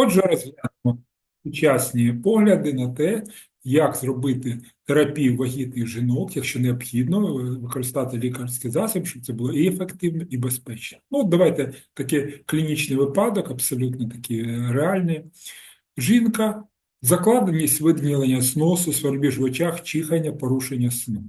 Отже, розглянемо сучасні погляди на те, як зробити терапію вагітних жінок, якщо необхідно, використати лікарський засіб, щоб це було і ефективно, і безпечно. Ну, давайте такий клінічний випадок, абсолютно такий е, реальний. Жінка, закладеність виділення сносу, свербіж в очах, чихання, порушення сну.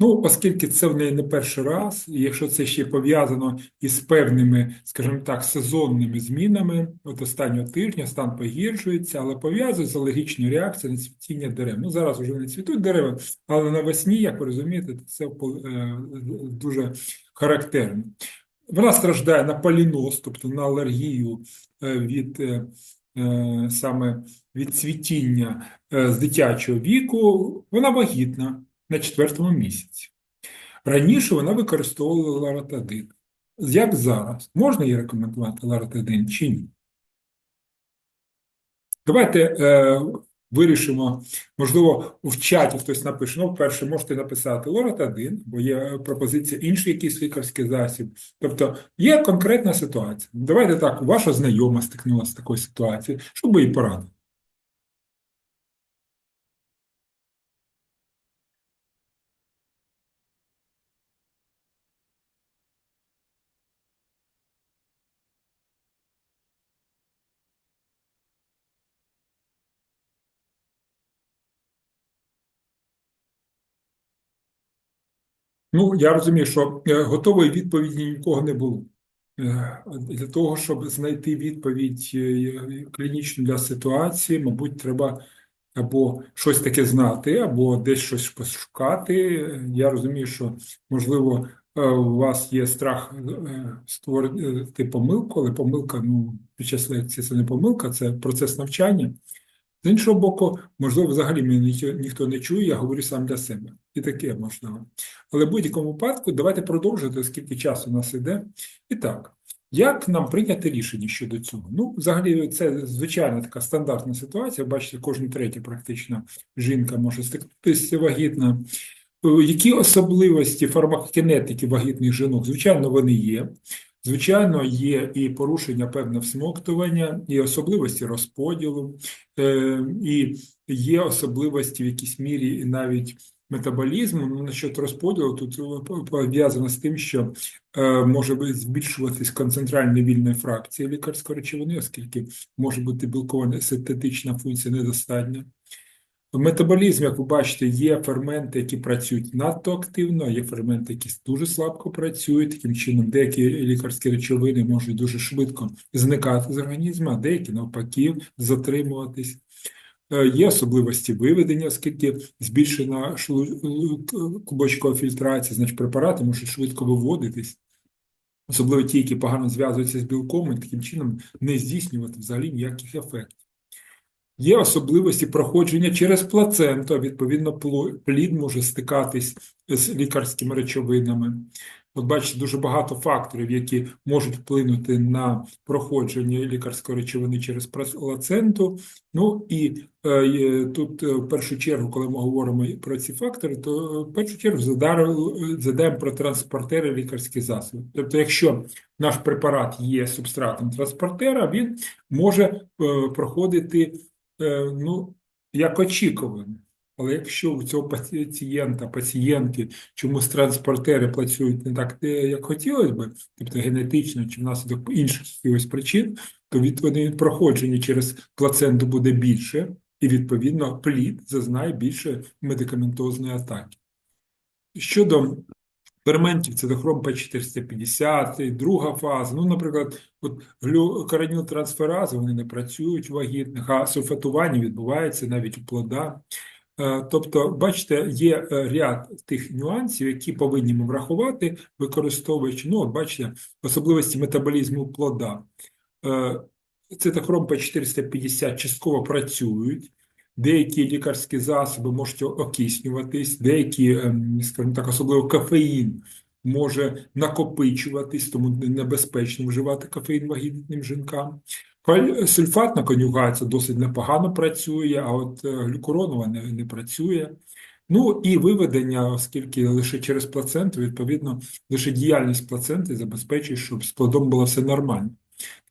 Ну, оскільки це в неї не перший раз, і якщо це ще пов'язано із певними, скажімо так, сезонними змінами, от останнього тижня стан погіршується, але пов'язують з алергічною реакцією на цвітіння дерев. Ну, зараз вже не цвітуть дерева, але навесні, як ви розумієте, це е, дуже характерно. Вона страждає на поліноз, тобто на алергію е, від е, саме від цвітіння з дитячого віку, вона вагітна на четвертому місяці. Раніше вона використовувала ларатадин. Як зараз? Можна їй рекомендувати ларатадин чи ні? Давайте е, вирішимо, можливо, в чаті хтось напише. Ну, перше, можете написати лоратадин, бо є пропозиція інший якийсь лікарський засіб. Тобто є конкретна ситуація. Давайте так, ваша знайома стикнулася з такою ситуацією, щоб їй порадити. Ну, я розумію, що е, готової відповіді нікого не було. Е, для того, щоб знайти відповідь е, клінічну для ситуації, мабуть, треба або щось таке знати, або десь щось пошукати. Я розумію, що, можливо, у вас є страх створити помилку, але помилка ну, під час лекції це не помилка, це процес навчання. З іншого боку, можливо, взагалі мене ніхто не чує, я говорю сам для себе. І таке можливо. Але в будь-якому випадку давайте продовжувати, оскільки часу у нас йде. І так, як нам прийняти рішення щодо цього? Ну, взагалі, це звичайна така стандартна ситуація. Бачите, кожна третя практично жінка може стикнутися вагітна. Які особливості фармакокінетики вагітних жінок? Звичайно, вони є. Звичайно, є і порушення певне всмоктування, і особливості розподілу, е, і є особливості в якійсь мірі навіть метаболізму. Ну, насчет розподілу тут е, пов'язано з тим, що е, може збільшуватись концентральні вільної фракції лікарської речовини, оскільки може бути білкова синтетична функція недостатня. В метаболізмі, як ви бачите, є ферменти, які працюють надто активно, є ферменти, які дуже слабко працюють. Таким чином, деякі лікарські речовини можуть дуже швидко зникати з організму, а деякі навпаки затримуватись. Е, є особливості виведення, оскільки збільшена клубочкова фільтрація, значить препарати можуть швидко виводитись, особливо ті, які погано зв'язуються з білком, і таким чином не здійснювати взагалі ніяких ефектів. Є особливості проходження через плаценту, відповідно, плід може стикатись з лікарськими речовинами. От бачите, дуже багато факторів, які можуть вплинути на проходження лікарської речовини через плаценту. Ну і е, тут е, в першу чергу, коли ми говоримо про ці фактори, то в першу чергу задаємо про транспортери лікарських засобів. Тобто, якщо наш препарат є субстратом транспортера, він може е, проходити Е, ну, як очікувано. Але якщо у цього пацієнта, пацієнтки чомусь транспортери працюють не так, як хотілося б, тобто генетично чи внаслідок інших якихось причин, то відповідно проходження через плаценту буде більше, і, відповідно, плід зазнає більше медикаментозної атаки. Щодо ферментів цитохром П450, друга фаза. Ну, наприклад, от глюкоранілтрансферази вони не працюють у вагітних, а сульфатування відбувається навіть у плода. Е, тобто, бачите, є е, ряд тих нюансів, які повинні ми врахувати, використовуючи, ну, бачите, особливості метаболізму плода. Е, цитохром П450 частково працюють, деякі лікарські засоби можуть окиснюватись, деякі, ем, скажімо так, особливо кофеїн може накопичуватись, тому небезпечно вживати кофеїн вагітним жінкам. Сульфатна конюгація досить непогано працює, а от е, глюкуронова не, не працює. Ну і виведення, оскільки лише через плаценту, відповідно, лише діяльність плаценти забезпечує, щоб з плодом було все нормально.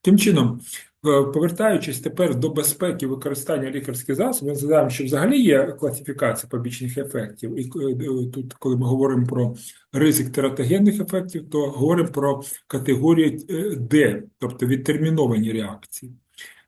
Таким чином, Е, Повертаючись тепер до безпеки використання лікарських засобів, ми згадаємо, що взагалі є класифікація побічних ефектів. І е, е, тут, коли ми говоримо про ризик тератогенних ефектів, то говоримо про категорію D, тобто відтерміновані реакції.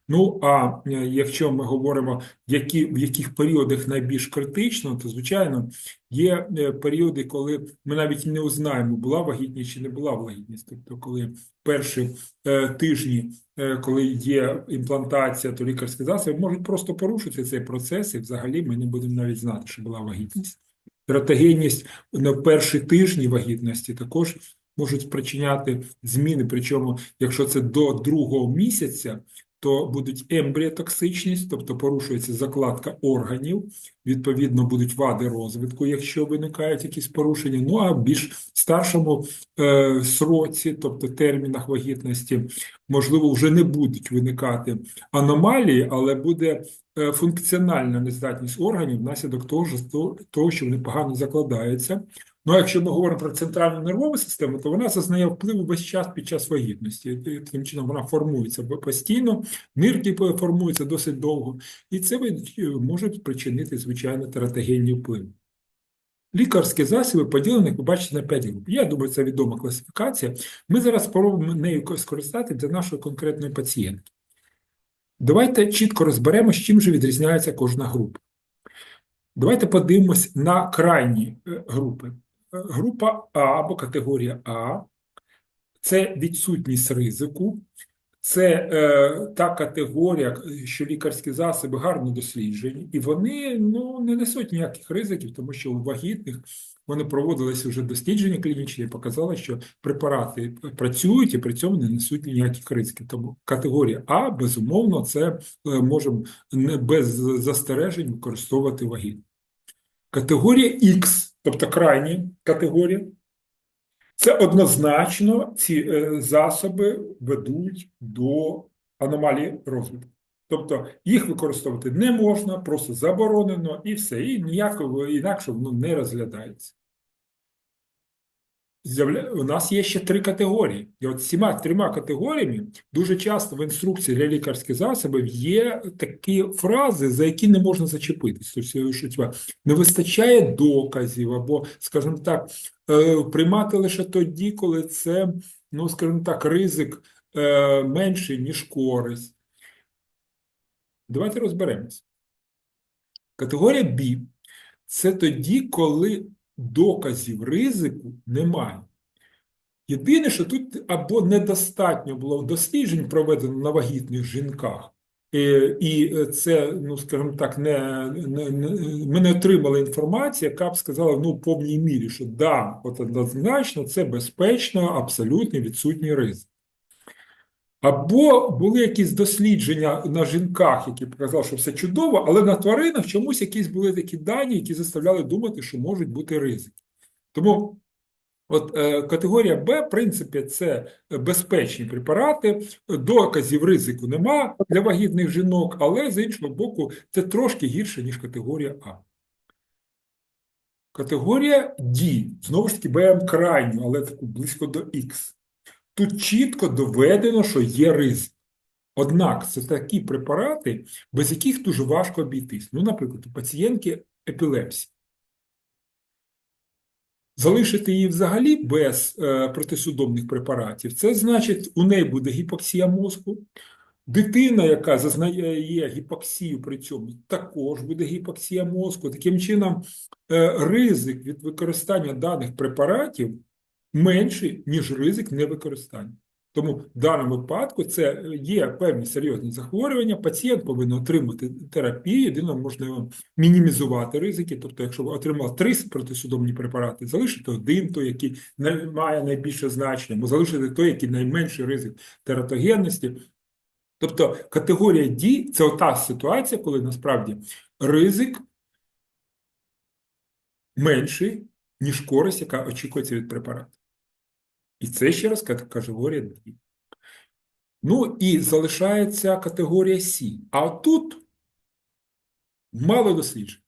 Ну а е, якщо ми говоримо, які, в яких періодах найбільш критично, то звичайно є е, періоди, коли ми навіть не узнаємо, була вагітність чи не була вагітність. Тобто, коли перші е, тижні, е, коли є імплантація, то лікарські засоби можуть просто порушити цей процес, і взагалі ми не будемо навіть знати, що була вагітність. Тератогенність на перші тижні вагітності також можуть спричиняти зміни. Причому, якщо це до другого місяця, то будуть ембріотоксичність, тобто порушується закладка органів, відповідно будуть вади розвитку, якщо виникають якісь порушення. Ну а в більш старшому е, сроці, тобто термінах вагітності, можливо, вже не будуть виникати аномалії, але буде е, функціональна нездатність органів внаслідок того, того, що вони погано закладаються. Ну, а якщо ми говоримо про центральну нервову систему, то вона зазнає впливу весь час під час вагітності. Таким чином вона формується постійно, нирки формуються досить довго, і це може спричинити, звичайно, тератогенні впливи. Лікарські засоби поділені, як ви бачите, на 5 груп. Я думаю, це відома класифікація. Ми зараз спробуємо нею скористати для нашої конкретної пацієнтки. Давайте чітко розберемо, з чим же відрізняється кожна група. Давайте подивимось на крайні е, групи. Група А або категорія А це відсутність ризику, це е, та категорія, що лікарські засоби гарно досліджені, і вони ну, не несуть ніяких ризиків, тому що у вагітних вони проводилися вже дослідження клінічні і показали, що препарати працюють і при цьому не несуть ніяких ризиків. Тому категорія А, безумовно, це е, можемо без застережень використовувати вагітних. Категорія Х, тобто крайні категорії, це однозначно ці е, засоби ведуть до аномалії розвитку. Тобто їх використовувати не можна, просто заборонено і все, і ніякого інакше воно не розглядається. У нас є ще три категорії. І от цими трьома категоріями дуже часто в інструкції для лікарських засобів є такі фрази, за які не можна зачепитись. Тобто, що не вистачає доказів, або, скажімо так, е, приймати лише тоді, коли це, ну, скажімо так, ризик е, менший, ніж користь. Давайте розберемось. Категорія Б це тоді, коли доказів ризику немає. Єдине, що тут або недостатньо було досліджень проведено на вагітних жінках, е, і це, ну скажімо так, не, не, не ми не отримали інформацію, яка б сказала ну, в повній мірі, що да, от однозначно це безпечно, абсолютно відсутній ризик. Або були якісь дослідження на жінках, які показали, що все чудово, але на тваринах чомусь якісь були такі дані, які заставляли думати, що можуть бути ризики. Тому от е, категорія Б, в принципі, це безпечні препарати, доказів ризику нема для вагітних жінок, але з іншого боку, це трошки гірше, ніж категорія А. Категорія D, знову ж таки, беремо крайню, але таку близько до Х. Тут чітко доведено, що є ризик. Однак це такі препарати, без яких дуже важко обійтись. Ну, наприклад, у пацієнтки епілепсії. Залишити її взагалі без е, протисудомних препаратів, це значить, у неї буде гіпоксія мозку. Дитина, яка зазнає гіпоксію при цьому, також буде гіпоксія мозку. Таким чином, е, ризик від використання даних препаратів менший, ніж ризик невикористання. Тому в даному випадку це є певні серйозні захворювання. Пацієнт повинен отримати терапію, єдине можна мінімізувати ризики. Тобто, якщо ви отримали три протисудомні препарати, залишити один, той, який не має найбільше значення, або залишити той, який найменший ризик тератогенності. Тобто категорія D – це ота ситуація, коли насправді ризик менший, ніж користь, яка очікується від препарату. І це ще раз категорія D. Ну і залишається категорія С. А тут мало досліджень.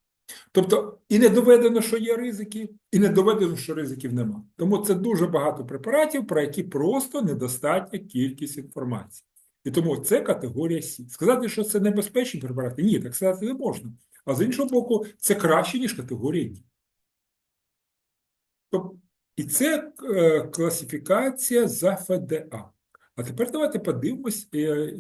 Тобто і не доведено, що є ризики, і не доведено, що ризиків нема. Тому це дуже багато препаратів, про які просто недостатня кількість інформації. І тому це категорія С. Сказати, що це небезпечні препарати, ні, так сказати не можна. А з іншого боку, це краще, ніж категорія Д. Тобто, і це е, класифікація за ФДА. А тепер давайте подивимось е,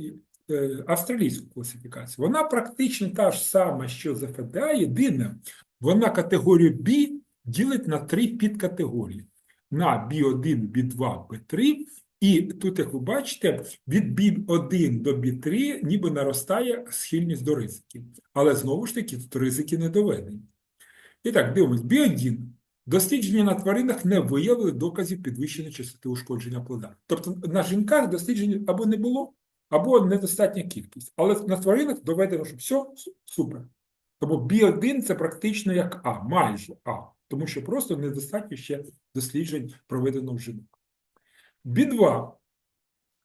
е, австралійську класифікацію. Вона практично та ж сама, що за ФДА, єдине, вона категорію B ділить на три підкатегорії: на B1, B2, B3. І тут, як ви бачите, від B1 до B3 ніби наростає схильність до ризиків. Але знову ж таки, тут ризики не доведені. І так, дивимось, B1. Дослідження на тваринах не виявили доказів підвищеної частоти ушкодження плода. Тобто на жінках досліджень або не було, або недостатня кількість. Але на тваринах доведено, що все супер. Тому B1 це практично як А, майже А, тому що просто недостатньо ще досліджень проведено в жінок. B2.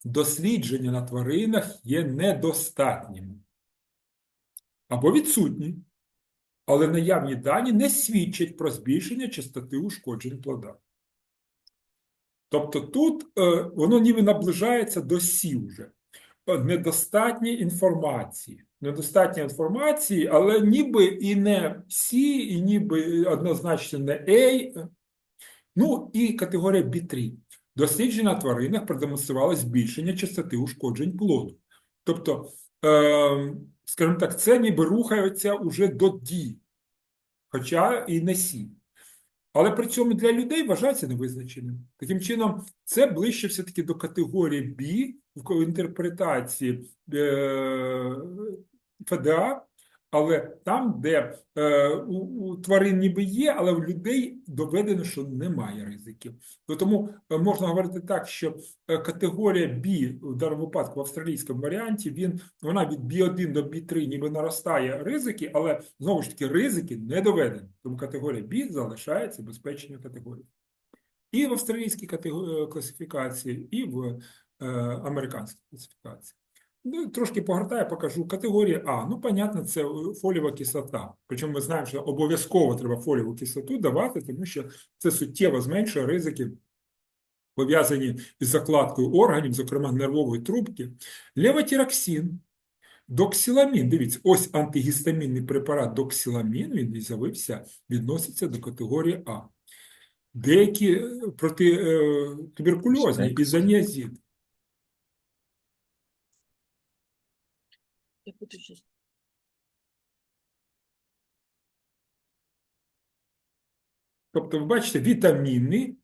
Дослідження на тваринах є недостатніми або відсутні, але наявні дані не свідчать про збільшення частоти ушкоджень плода. Тобто тут е, воно ніби наближається до Сі вже. Недостатньо інформації. Недостатньо інформації, але ніби і не Сі, і ніби однозначно не A. Ну і категорія B3. Дослідження на тваринах продемонстрували збільшення частоти ушкоджень плоду. Тобто, е, скажімо так, це ніби рухається уже до D, хоча і не Сі. Але при цьому для людей вважається невизначеним. Таким чином, це ближче все-таки до категорії B в інтерпретації е, ФДА, але там, де е, у, у тварин ніби є, але в людей доведено, що немає ризиків. То Тому е, можна говорити так, що е, категорія B в даному випадку в австралійському варіанті він вона від B1 до B3 ніби наростає ризики, але знову ж таки ризики не доведені. Тому категорія B залишається безпечною категорією. І в австралійській категорії класифікації, і в е, американській класифікації. Ну, трошки погортаю, покажу. Категорія А. Ну, понятно, це фолієва кислота. Причому ми знаємо, що обов'язково треба фолієву кислоту давати, тому що це суттєво зменшує ризики, пов'язані із закладкою органів, зокрема нервової трубки. Левотіроксин, доксиламін. Дивіться, ось антигістамінний препарат доксиламін, він з'явився, відноситься до категорії А. Деякі протитуберкульозні ізоніазид. Я буду щас- Тобто, ви бачите, вітаміни,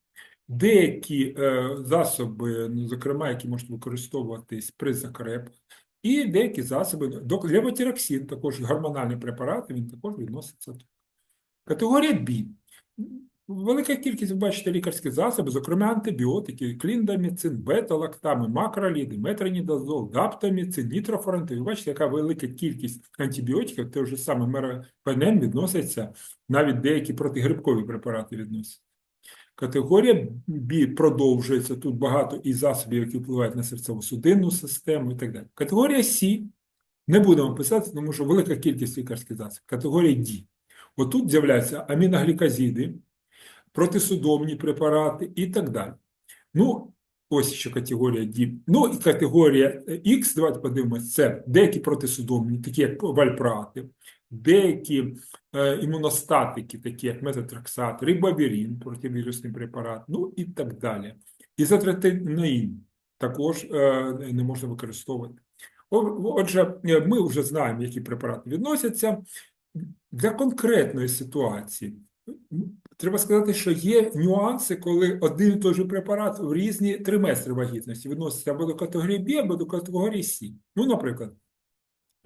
деякі е, засоби, ну, зокрема, які можуть використовуватись при закрепах, і деякі засоби, левотіроксин, також гормональний препарат, він також відноситься. Категорія Б. Велика кількість, ви бачите, лікарських засобів, зокрема антибіотики, кліндаміцин, бета-лактами, макроліди, метронідазол, гаптаміцин, нітрофорантин. Ви бачите, яка велика кількість антибіотиків, те вже саме меропенен відноситься, навіть деякі протигрибкові препарати відносяться. Категорія Б продовжується, тут багато і засобів, які впливають на серцево-судинну систему і так далі. Категорія С не будемо писати, тому що велика кількість лікарських засобів. Категорія Д. Отут з'являються аміноглікозиди, протисудомні препарати і так далі. Ну, ось ще категорія D. Ну і категорія X, давайте подивимося, це деякі протисудомні, такі як вальпрати, деякі е, імуностатики, такі як метотрексат, рибавірін, противірусний препарат, ну і так далі. Ізотретиноїн також е, не можна використовувати. Отже, ми вже знаємо, які препарати відносяться. Для конкретної ситуації треба сказати, що є нюанси, коли один і той же препарат в різні триместри вагітності відноситься або до категорії Б, або до категорії С. Ну, наприклад,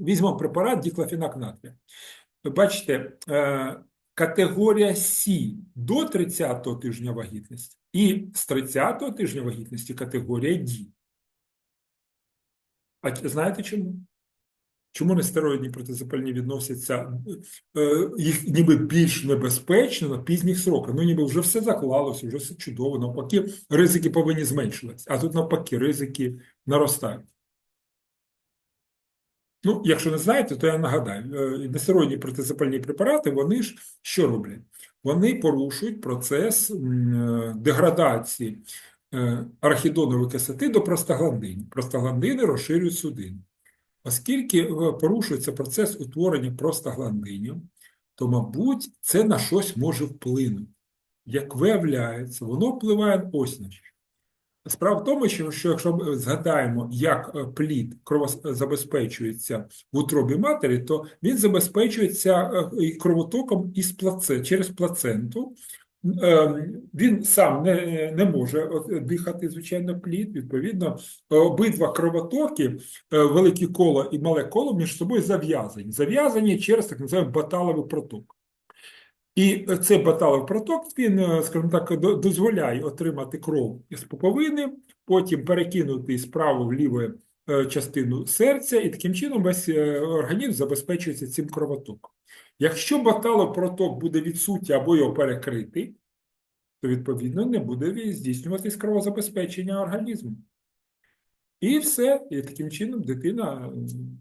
візьмемо препарат діклофенак натрія. Бачите, е, категорія С до 30-го тижня вагітності і з 30-го тижня вагітності категорія Д. А знаєте чому? Чому нестероїдні протизапальні відносяться е, їх ніби більш небезпечно на пізніх сроках? Ну, ніби вже все заклалося, вже все чудово. Навпаки, ризики повинні зменшуватися, а тут навпаки ризики наростають. Ну, якщо не знаєте, то я нагадаю, е, нестероїдні протизапальні препарати, вони ж що роблять? Вони порушують процес е, деградації арахідонової кислоти до простагландинів. Простагландини розширюють судини. Оскільки е, порушується процес утворення простагландинів, то, мабуть, це на щось може вплинути. Як виявляється, воно впливає ось на що. Справа в тому, що, що якщо ми згадаємо, як е, плід забезпечується в утробі матері, то він забезпечується е, кровотоком із плаце, через плаценту. Е, Він сам не, не може дихати, звичайно, плід. Відповідно, обидва кровотоки, е, велике коло і мале коло, між собою зав'язані. Зав'язані через так називаємо баталовий проток. І цей баталов проток, він, е, скажімо так, дозволяє отримати кров із пуповини, потім перекинути з праву в ліву е, частину серця, і таким чином весь організм забезпечується цим кровотоком. Якщо баталопроток буде відсутній або його перекритий, то відповідно не буде здійснюватись кровозабезпечення організму. І все, і таким чином дитина е,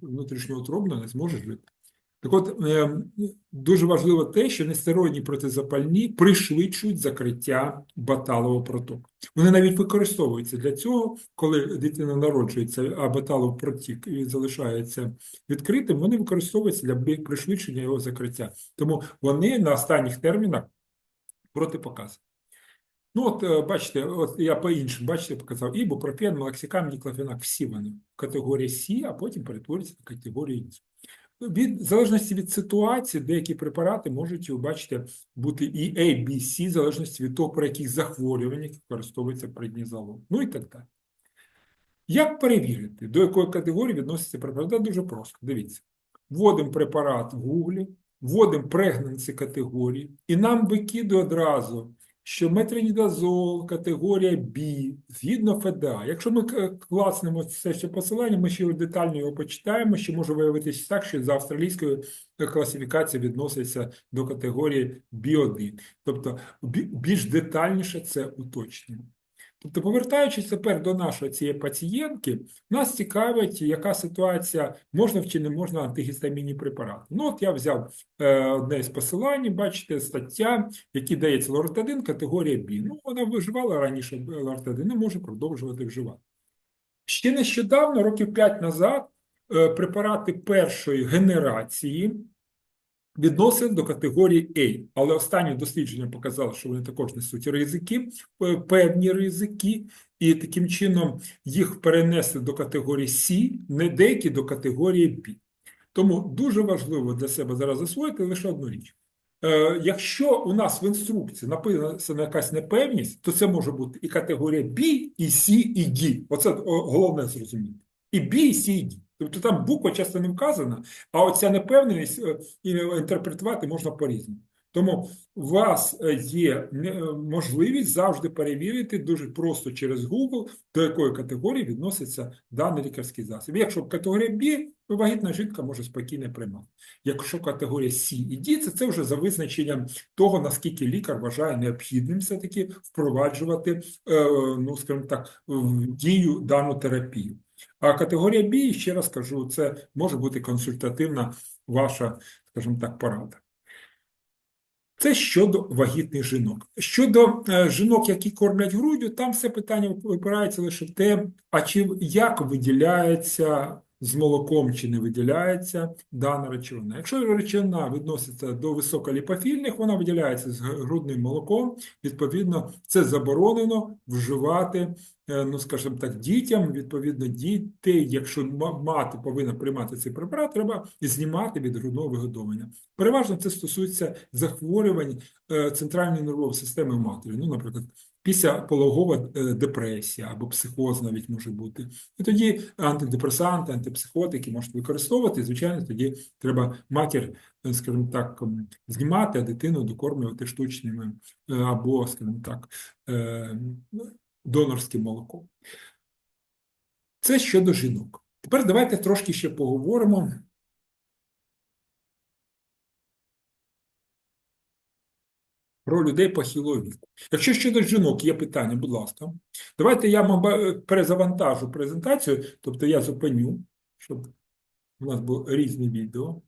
внутрішньоутробно не зможе жити. Так от, е, дуже важливо те, що нестероїдні протизапальні пришвидшують закриття баталового протоку. Вони навіть використовуються для цього, коли дитина народжується, а баталов протік залишається відкритим, вони використовуються для пришвидшення його закриття. Тому вони на останніх термінах протипоказані. Ну, от е, бачите, от я по-іншому, бачите, показав ібупрофен, мелаксикам, діклофенак, всі вони в категорії С, а потім перетворюються на категорію Д. Від в залежності від ситуації, деякі препарати можуть, ви бачите, бути і A, B, C, в залежності від того, про яких захворюваннях використовується преднізолон. Ну і так далі. Як перевірити, до якої категорії відноситься препарат? Да, Дуже просто. Дивіться. Вводимо препарат в Гуглі, вводимо прегненці категорії, і нам викидує одразу, що метронідазол, категорія B, згідно ФДА. Якщо ми к- класнемо це ще посилання, ми ще детально його почитаємо, що може виявитися так, що за австралійською класифікацією відноситься до категорії B1. Тобто більш детальніше це уточнено. Тобто, повертаючись тепер до нашої цієї пацієнтки, нас цікавить, яка ситуація, можна чи не можна антигістамінні препарати. Ну, от я взяв е, одне з посилань, бачите, стаття, які дається лоротадин, категорія B. Ну, вона виживала раніше лоротадин і може продовжувати вживати. Ще нещодавно, років 5 назад, е, препарати першої генерації відносили до категорії A, але останні дослідження показали, що вони також несуть ризики, е, певні ризики, і таким чином їх перенесли до категорії C, не деякі до категорії B. Тому дуже важливо для себе зараз засвоїти лише одну річ. Е, Якщо у нас в інструкції написана якась непевність, то це може бути і категорія B, і C, і D. Оце головне зрозуміти. І B, і C, і D. Тобто там буква часто не вказана, а оця непевненість е, і інтерпретувати можна по-різному. Тому у вас е, є е, можливість завжди перевірити дуже просто через Google, до якої категорії відноситься даний лікарський засіб. Якщо категорія B, то вагітна жінка може спокійно приймати. Якщо категорія C і D, це, це вже за визначенням того, наскільки лікар вважає необхідним все-таки впроваджувати, е, ну, скажімо так, в дію дану терапію. А категорія B, ще раз кажу, це може бути консультативна ваша, скажімо так, порада. Це щодо вагітних жінок. Щодо е, жінок, які кормлять груддю, там все питання вибирається лише в те, а чи як виділяється з молоком, чи не виділяється дана речовина. Якщо речовина відноситься до високоліпофільних, вона виділяється з грудним молоком, відповідно, це заборонено вживати, е, ну скажімо так, дітям. Відповідно, дітей, якщо ма- мати повинна приймати цей препарат, треба знімати від грудного вигодовування. Переважно це стосується захворювань е, центральної нервової системи матері. Ну, наприклад, післяпологова е, депресія або психоз навіть може бути. І тоді антидепресанти, антипсихотики можуть використовувати. Звичайно, тоді треба матір, е, скажімо так, знімати, а дитину докормлювати штучними е, або, скажімо так, донорським молоком. Це щодо жінок. Тепер давайте трошки ще поговоримо. Про людей похилого віку. Якщо щодо жінок є питання, будь ласка, давайте я перезавантажу презентацію, тобто я зупиню, щоб у нас було різні відео.